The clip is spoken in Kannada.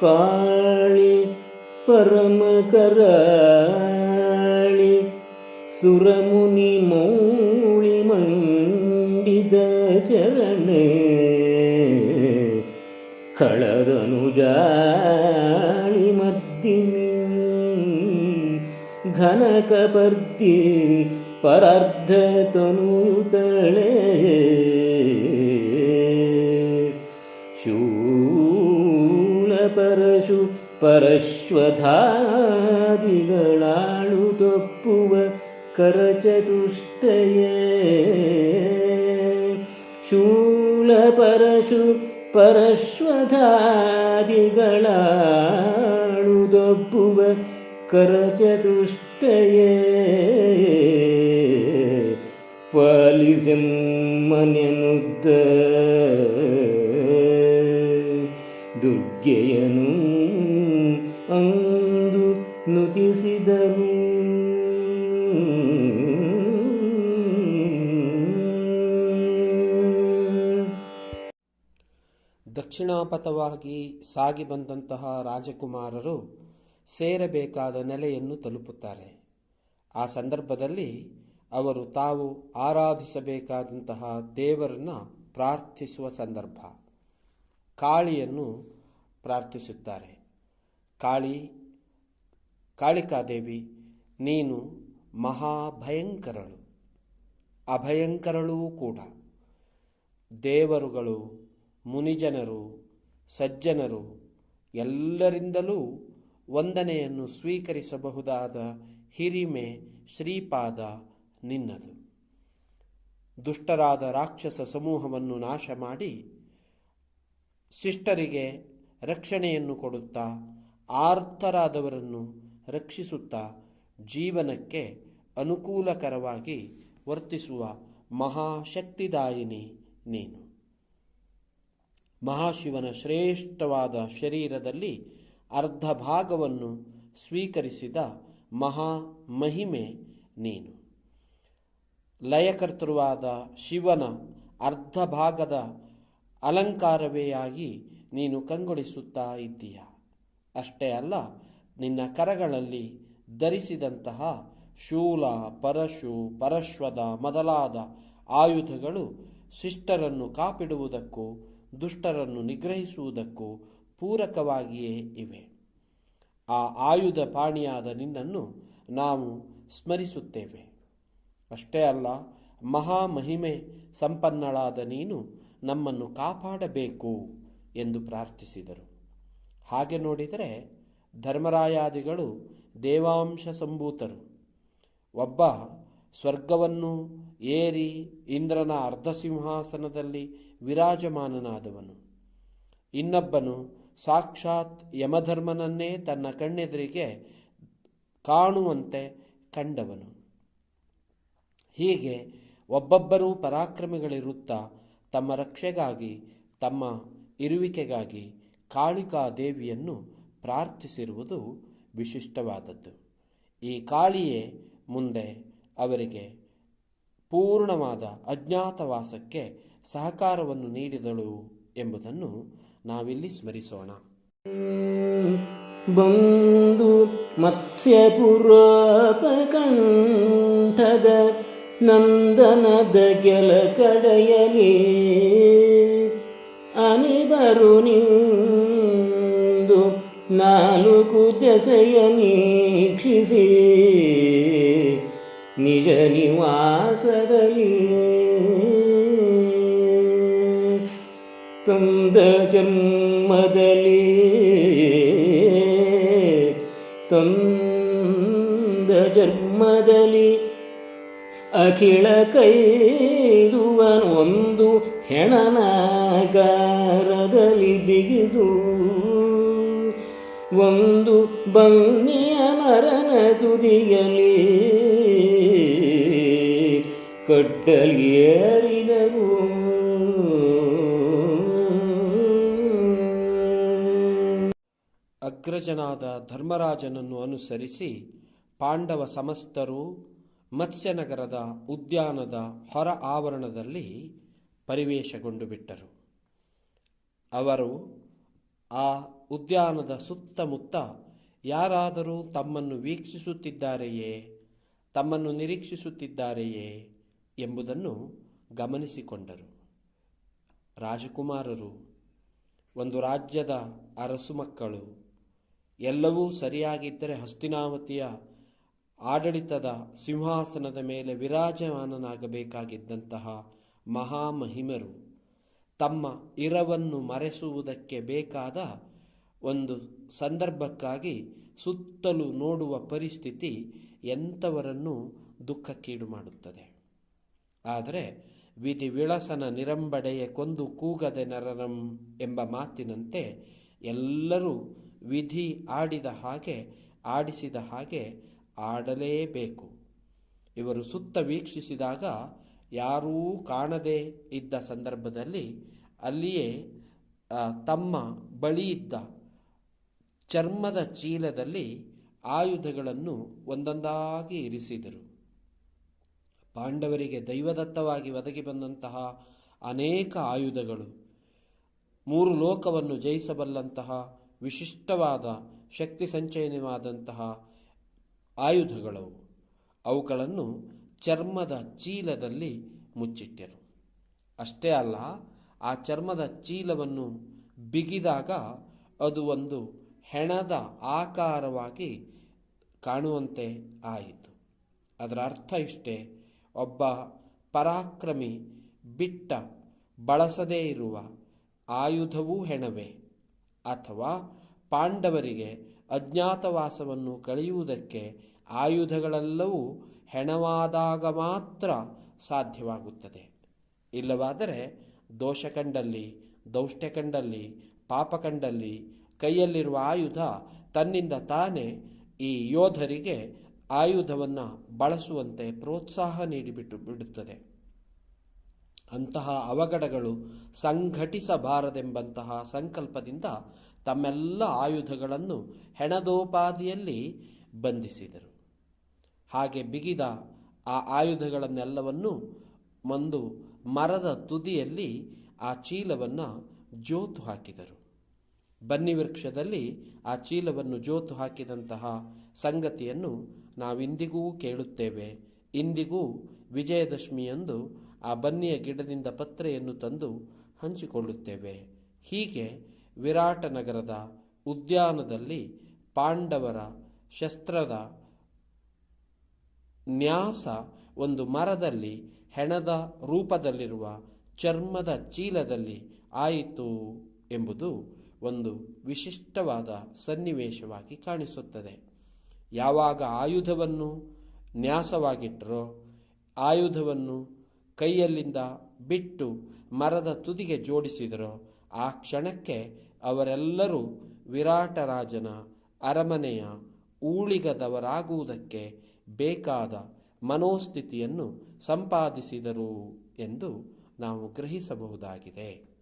ಕಾಳಿ ಪರಮ ಕರಾಳಿ ಸುರಮುನಿ ಮೌಳಿ ಮಂಡಿದ ಚರಣೆ ಕಳದನು ಜಾಳಿ ಮರ್ದಿನಿ ಘನಕಪರ್ದಿ ಪರಾರ್ಧ ತನುಯುತಳೆ ಪರಶು ಪರಶ್ವಧಾದಿಗಳಾಳು ತೊಪ್ಪುವ ಕರಚತುಷ್ಟಯೇ. ಶೂಲ ಪರಶು ಪರಶ್ವಧಾದಿಗಳಾಳು ತೊಪ್ಪುವ ಕರಚತುಷ್ಟಯ. ಪಾಲಿಸೆಮ್ಮನೆನುದ್ದ ದುರ್ಗೆಯನು ಅಂದು ನುತಿಸಿದನು. ದಕ್ಷಿಣಾಪಥವಾಗಿ ಸಾಗಿ ಬಂದಂತಹ ರಾಜಕುಮಾರರು ಸೇರಬೇಕಾದ ನೆಲೆಯನ್ನು ತಲುಪುತ್ತಾರೆ. ಆ ಸಂದರ್ಭದಲ್ಲಿ ಅವರು ತಾವು ಆರಾಧಿಸಬೇಕಾದಂತಹ ದೇವರನ್ನ ಪ್ರಾರ್ಥಿಸುವ ಸಂದರ್ಭ, ಕಾಳಿಯನ್ನು ಪ್ರಾರ್ಥಿಸುತ್ತಾರೆ. ಕಾಳಿ, ಕಾಳಿಕಾದೇವಿ, ನೀನು ಮಹಾಭಯಂಕರಳು. ಅಭಯಂಕರಳೂ ಕೂಡ. ದೇವರುಗಳು, ಮುನಿಜನರು, ಸಜ್ಜನರು ಎಲ್ಲರಿಂದಲೂ ವಂದನೆಯನ್ನು ಸ್ವೀಕರಿಸಬಹುದಾದ ಹಿರಿಮೆ ಶ್ರೀಪಾದ ನಿನ್ನದು. ದುಷ್ಟರಾದ ರಾಕ್ಷಸ ಸಮೂಹವನ್ನು ನಾಶ ಮಾಡಿ ಶಿಷ್ಟರಿಗೆ ರಕ್ಷಣೆಯನ್ನು ಕೊಡುತ್ತಾ ಆರ್ತರಾದವರನ್ನು ರಕ್ಷಿಸುತ್ತಾ ಜೀವನಕ್ಕೆ ಅನುಕೂಲಕರವಾಗಿ ವರ್ತಿಸುವ ಮಹಾಶಕ್ತಿದಾಯಿನಿ ನೀನು. ಮಹಾಶಿವನ ಶ್ರೇಷ್ಠವಾದ ಶರೀರದಲ್ಲಿ ಅರ್ಧ ಭಾಗವನ್ನು ಸ್ವೀಕರಿಸಿದ ಮಹಾ ಮಹಿಮೆ ನೀನು. ಲಯಕರ್ತೃವಾದ ಶಿವನ ಅರ್ಧ ಭಾಗದ ಅಲಂಕಾರವೇ ಆಗಿ ನೀನು ಕಂಗೊಳಿಸುತ್ತಾ ಇದ್ದೀಯ? ಅಷ್ಟೇ ಅಲ್ಲ, ನಿನ್ನ ಕರಗಳಲ್ಲಿ ಧರಿಸಿದಂತಹ ಶೂಲ, ಪರಶು, ಪರಶ್ವದ ಮೊದಲಾದ ಆಯುಧಗಳು ಶಿಷ್ಟರನ್ನು ಕಾಪಿಡುವುದಕ್ಕೂ ದುಷ್ಟರನ್ನು ನಿಗ್ರಹಿಸುವುದಕ್ಕೂ ಪೂರಕವಾಗಿಯೇ ಇವೆ. ಆ ಆಯುಧ ಪಾಣಿಯಾದ ನಿನ್ನನ್ನು ನಾವು ಸ್ಮರಿಸುತ್ತೇವೆ. ಅಷ್ಟೇ ಅಲ್ಲ ಮಹಾಮಹಿಮೆ ಸಂಪನ್ನಳಾದ ನೀನು ನಮ್ಮನ್ನು ಕಾಪಾಡಬೇಕು ಎಂದು ಪ್ರಾರ್ಥಿಸಿದರು. ಹಾಗೆ ನೋಡಿದರೆ ಧರ್ಮರಾಯಾದಿಗಳು ದೇವಾಂಶ ಸಂಭೂತರು. ಒಬ್ಬ ಸ್ವರ್ಗವನ್ನು ಏರಿ ಇಂದ್ರನ ಅರ್ಧಸಿಂಹಾಸನದಲ್ಲಿ ವಿರಾಜಮಾನನಾದವನು. ಇನ್ನೊಬ್ಬನು ಸಾಕ್ಷಾತ್ ಯಮಧರ್ಮನನ್ನೇ ತನ್ನ ಕಣ್ಣೆದುರಿಗೆ ಕಾಣುವಂತೆ ಕಂಡವನು. ಹೀಗೆ ಒಬ್ಬೊಬ್ಬರೂ ಪರಾಕ್ರಮಿಗಳಿರುತ್ತಾ ತಮ್ಮ ರಕ್ಷೆಗಾಗಿ, ತಮ್ಮ ಇರುವಿಕೆಗಾಗಿ ಕಾಳಿಕಾ ದೇವಿಯನ್ನು ಪ್ರಾರ್ಥಿಸಿರುವುದು ವಿಶಿಷ್ಟವಾದದ್ದು. ಈ ಕಾಳಿಯೇ ಮುಂದೆ ಅವರಿಗೆ ಪೂರ್ಣವಾದ ಅಜ್ಞಾತವಾಸಕ್ಕೆ ಸಹಕಾರವನ್ನು ನೀಡಿದಳು ಎಂಬುದನ್ನು ನಾವಿಲ್ಲಿ ಸ್ಮರಿಸೋಣ. ಬಂದು ಮತ್ಸ್ಯಪುರಾಪಕಂಠದ ನಂದನದ ಕೆಲ ಕಡೆಯಲಿ ಅನಿಬರು ನಿಂದು ನಾಲ್ಕು ದೆಸೆಯ ನೀಕ್ಷಿಸಿ ನಿಜ ನಿವಾಸದಲ್ಲಿ. ತಂದ ಜನ್ಮದಲ್ಲಿ ತಂದ ಜನ್ಮದಲ್ಲಿ ಅಖಿಳ ಕೈದುವನೊಂದು ಹೆಣನಾಗಾರದಲ್ಲಿ ಬಿಗಿದು ಒಂದು ಬನ್ನಿಯ ಮರನ ತುದಿಯಲಿ ಕಟ್ಟಲಿ ಏರಿದರು ಅಗ್ರಜನಾದ ಧರ್ಮರಾಜನನ್ನು ಅನುಸರಿಸಿ ಪಾಂಡವ ಸಮಸ್ತರು ಮತ್ಸ್ಯನಗರದ ಉದ್ಯಾನದ ಹೊರ ಆವರಣದಲ್ಲಿ ಪರಿವೇಶಗೊಂಡು ಬಿಟ್ಟರು. ಅವರು ಆ ಉದ್ಯಾನದ ಸುತ್ತಮುತ್ತ ಯಾರಾದರೂ ತಮ್ಮನ್ನು ವೀಕ್ಷಿಸುತ್ತಿದ್ದಾರೆಯೇ, ತಮ್ಮನ್ನು ನಿರೀಕ್ಷಿಸುತ್ತಿದ್ದಾರೆಯೇ ಎಂಬುದನ್ನು ಗಮನಿಸಿಕೊಂಡರು. ರಾಜಕುಮಾರರು, ಒಂದು ರಾಜ್ಯದ ಅರಸು ಮಕ್ಕಳು, ಎಲ್ಲವೂ ಸರಿಯಾಗಿದ್ದರೆ ಹಸ್ತಿನಾವತಿಯ ಆಡಳಿತದ ಸಿಂಹಾಸನದ ಮೇಲೆ ವಿರಾಜಮಾನನಾಗಬೇಕಾಗಿದ್ದಂತಹ ಮಹಾಮಹಿಮರು ತಮ್ಮ ಇರವನ್ನು ಮರೆಸುವುದಕ್ಕೆ ಬೇಕಾದ ಒಂದು ಸಂದರ್ಭಕ್ಕಾಗಿ ಸುತ್ತಲೂ ನೋಡುವ ಪರಿಸ್ಥಿತಿ ಎಂಥವರನ್ನು ದುಃಖಕ್ಕೀಡು ಮಾಡುತ್ತದೆ. ಆದರೆ ವಿಧಿ ವಿಳಸನ ನಿರಂಬಡೆಯ ಕೊಂದು ಕೂಗದೆ ನರರಂ ಎಂಬ ಮಾತಿನಂತೆ ಎಲ್ಲರೂ ವಿಧಿ ಆಡಿದ ಹಾಗೆ, ಆಡಿಸಿದ ಹಾಗೆ ಆಡಲೇಬೇಕು. ಇವರು ಸುತ್ತ ವೀಕ್ಷಿಸಿದಾಗ ಯಾರೂ ಕಾಣದೇ ಇದ್ದ ಸಂದರ್ಭದಲ್ಲಿ ಅಲ್ಲಿಯೇ ತಮ್ಮ ತಮ್ಮ ಬಳಿಯಿದ್ದ ಚರ್ಮದ ಚೀಲದಲ್ಲಿ ಆಯುಧಗಳನ್ನು ಒಂದೊಂದಾಗಿ ಇರಿಸಿದರು. ಪಾಂಡವರಿಗೆ ದೈವದತ್ತವಾಗಿ ಒದಗಿ ಬಂದಂತಹ ಅನೇಕ ಆಯುಧಗಳು, ಮೂರು ಲೋಕವನ್ನು ಜಯಿಸಬಲ್ಲಂತಹ ವಿಶಿಷ್ಟವಾದ ಶಕ್ತಿ ಸಂಚಯನವಾದಂತಹ ಆಯುಧಗಳವು. ಅವುಗಳನ್ನು ಚರ್ಮದ ಚೀಲದಲ್ಲಿ ಮುಚ್ಚಿಟ್ಟರು. ಅಷ್ಟೇ ಅಲ್ಲ, ಆ ಚರ್ಮದ ಚೀಲವನ್ನು ಬಿಗಿದಾಗ ಅದು ಒಂದು ಹೆಣದ ಆಕಾರವಾಗಿ ಕಾಣುವಂತೆ ಆಯಿತು. ಅದರ ಅರ್ಥ ಇಷ್ಟೇ, ಒಬ್ಬ ಪರಾಕ್ರಮಿ ಬಿಟ್ಟ ಬಳಸದೇ ಇರುವ ಆಯುಧವೂ ಹೆಣವೇ ಅಥವಾ ಪಾಂಡವರಿಗೆ ಅಜ್ಞಾತವಾಸವನ್ನು ಕಳೆಯುವುದಕ್ಕೆ ಆಯುಧಗಳೆಲ್ಲವೂ ಹೆಣವಾದಾಗ ಮಾತ್ರ ಸಾಧ್ಯವಾಗುತ್ತದೆ. ಇಲ್ಲವಾದರೆ ದೋಷ ಕಂಡಲ್ಲಿ, ದೌಷ್ಟ್ಯ ಕಂಡಲ್ಲಿ, ಪಾಪ ಕಂಡಲ್ಲಿ ಕೈಯಲ್ಲಿರುವ ಆಯುಧ ತನ್ನಿಂದ ತಾನೇ ಈ ಯೋಧರಿಗೆ ಆಯುಧವನ್ನು ಬಳಸುವಂತೆ ಪ್ರೋತ್ಸಾಹ ನೀಡಿಬಿಟ್ಟು ಬಿಡುತ್ತದೆ. ಅಂತಹ ಅವಘಡಗಳು ಸಂಘಟಿಸಬಾರದೆಂಬಂತಹ ಸಂಕಲ್ಪದಿಂದ ತಮ್ಮೆಲ್ಲ ಆಯುಧಗಳನ್ನು ಹೆಣದೋಪಾದಿಯಲ್ಲಿ ಬಂಧಿಸಿದರು. ಹಾಗೆ ಬಿಗಿದ ಆ ಆಯುಧಗಳನ್ನೆಲ್ಲವನ್ನು ಒಂದು ಮರದ ತುದಿಯಲ್ಲಿ ಆ ಚೀಲವನ್ನು ಜೋತು ಹಾಕಿದರು. ಬನ್ನಿ ವೃಕ್ಷದಲ್ಲಿ ಆ ಚೀಲವನ್ನು ಜೋತು ಹಾಕಿದಂತಹ ಸಂಗತಿಯನ್ನು ನಾವಿಂದಿಗೂ ಕೇಳುತ್ತೇವೆ. ಇಂದಿಗೂ ವಿಜಯದಶಮಿಯಂದು ಆ ಬನ್ನಿಯ ಗಿಡದಿಂದ ಪತ್ರೆಯನ್ನು ತಂದು ಹಂಚಿಕೊಳ್ಳುತ್ತೇವೆ. ಹೀಗೆ ವಿರಾಟ ನಗರದ ಉದ್ಯಾನದಲ್ಲಿ ಪಾಂಡವರ ಶಸ್ತ್ರದ ನ್ಯಾಸ ಒಂದು ಮರದಲ್ಲಿ ಹೆಣದ ರೂಪದಲ್ಲಿರುವ ಚರ್ಮದ ಚೀಲದಲ್ಲಿ ಆಯಿತು ಎಂಬುದು ಒಂದು ವಿಶಿಷ್ಟವಾದ ಸನ್ನಿವೇಶವಾಗಿ ಕಾಣಿಸುತ್ತದೆ. ಯಾವಾಗ ಆಯುಧವನ್ನು ನ್ಯಾಸವಾಗಿಟ್ಟರೋ ಆಯುಧವನ್ನು ಕೈಯಲ್ಲಿಂದ ಬಿಟ್ಟು ಮರದ ತುದಿಗೆ ಜೋಡಿಸಿದರೋ, ಆ ಕ್ಷಣಕ್ಕೆ ಅವರೆಲ್ಲರೂ ವಿರಾಟರಾಜನ ಅರಮನೆಯ ಊಳಿಗದವರಾಗುವುದಕ್ಕೆ ಬೇಕಾದ ಮನೋಸ್ಥಿತಿಯನ್ನು ಸಂಪಾದಿಸಿದರು ಎಂದು ನಾವು ಗ್ರಹಿಸಬಹುದಾಗಿದೆ.